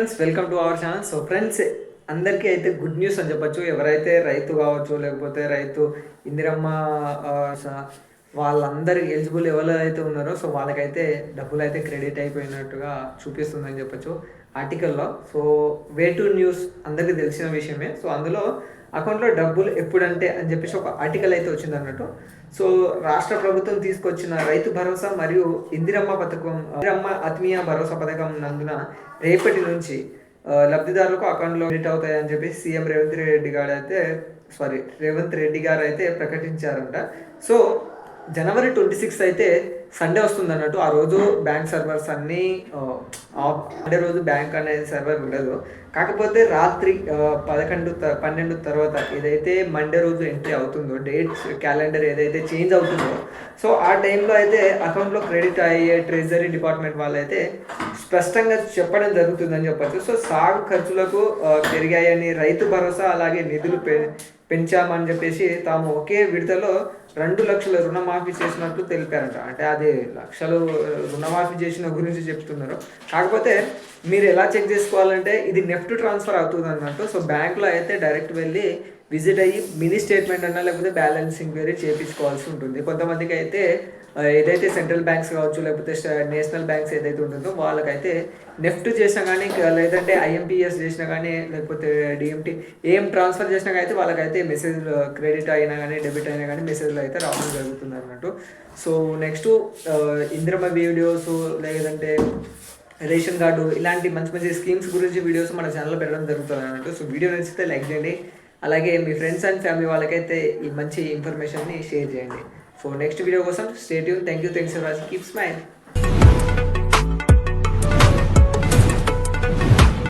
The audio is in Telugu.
Friends welcome to our channel. So friends అందరికీ అయితే గుడ్ న్యూస్ అని చెప్పచ్చు. ఎవరైతే రైతు కావచ్చు లేకపోతే రైతు ఇందిరమ్మ వాళ్ళందరి ఎలిజిబుల్ ఎవరైతే ఉన్నారో సో వాళ్ళకైతే డబ్బులు అయితే క్రెడిట్ అయిపోయినట్టుగా చూపిస్తుందని చెప్పొచ్చు ఆర్టికల్లో సో వే టు న్యూస్ అందరికీ తెలిసిన విషయమే. సో అందులో అకౌంట్లో డబ్బులు ఎప్పుడంటే అని చెప్పేసి ఒక ఆర్టికల్ అయితే వచ్చింది అన్నట్టు. సో రాష్ట్ర ప్రభుత్వం తీసుకొచ్చిన రైతు భరోసా మరియు ఇందిరమ్మ పథకం ఇందిరమ్మ ఆత్మీయ భరోసా పథకం నందున రేపటి నుంచి లబ్ధిదారులకు అకౌంట్లో క్రెడిట్ అవుతాయని చెప్పి సీఎం రేవంత్ రెడ్డి గారు అయితే సారీ రేవంత్ రెడ్డి గారు అయితే ప్రకటించారంట. సో జనవరి ట్వంటీ సిక్స్త్ అయితే సండే వస్తుంది అన్నట్టు ఆ రోజు బ్యాంక్ సర్వర్స్ అన్నీ ఆ, ఆఫ్. రోజు బ్యాంక్ అనేది సర్వర్ ఉండదు. కాకపోతే రాత్రి పదకొండు త- పన్నెండు తర్వాత ఏదైతే మండే రోజు ఎంట్రీ అవుతుందో డేట్స్ క్యాలెండర్ ఏదైతే చేంజ్ అవుతుందో సో ఆ టైంలో అయితే అకౌంట్లో క్రెడిట్ అయ్యే ట్రెజరీ డిపార్ట్మెంట్ వాళ్ళు అయితే స్పష్టంగా చెప్పడం జరుగుతుందని చెప్పచ్చు. సో సాగు ఖర్చులకు పెరిగాయని రైతు భరోసా అలాగే నిధులు పె పెంచామని చెప్పేసి తాము ఒకే విడతలో రెండు లక్షల రుణమాఫీ చేసినట్లు తెలిపారంట. అంటే అది లక్షలు రుణమాఫీ చేసిన గురించి చెప్తున్నారు. కాకపోతే మీరు ఎలా చెక్ చేసుకోవాలంటే ఇది నెఫ్ట్ ట్రాన్స్ఫర్ అవుతుంది అన్నట్టు సో బ్యాంక్లో అయితే డైరెక్ట్ వెళ్ళి విజిట్ అయ్యి మినీ స్టేట్మెంట్ అన్నా లేకపోతే బ్యాలెన్స్ ఇంక్వైరీ చేయించుకోవాల్సి ఉంటుంది. కొంతమందికి అయితే ఏదైతే సెంట్రల్ బ్యాంక్స్ కావచ్చు లేకపోతే నేషనల్ బ్యాంక్స్ ఏదైతే ఉంటుందో వాళ్ళకైతే నెఫ్ట్ చేసినా కానీ లేదంటే ఐఎంపిఎస్ చేసినా కానీ లేకపోతే డిఎంటీ ఏం ట్రాన్స్ఫర్ చేసినా అయితే వాళ్ళకైతే మెసేజ్ క్రెడిట్ అయినా కానీ డెబిట్ అయినా కానీ మెసేజ్లో అయితే రావడం జరుగుతుంది అన్నట్టు. సో నెక్స్ట్ ఇంద్రమ వీడియోస్ లేదంటే రేషన్ కార్డు ఇలాంటి మంచి మంచి స్కీమ్స్ గురించి వీడియోస్ మన ఛానల్లో పెట్టడం జరుగుతుంది అన్నట్టు. సో వీడియో నచ్చితే లైక్ చేయండి. అలాగే మీ ఫ్రెండ్స్ అండ్ ఫ్యామిలీ వాళ్ళకైతే ఈ మంచి ఇన్ఫర్మేషన్ని షేర్ చేయండి. సో నెక్స్ట్ వీడియో కోసం stay thank you thanks for watching keep smile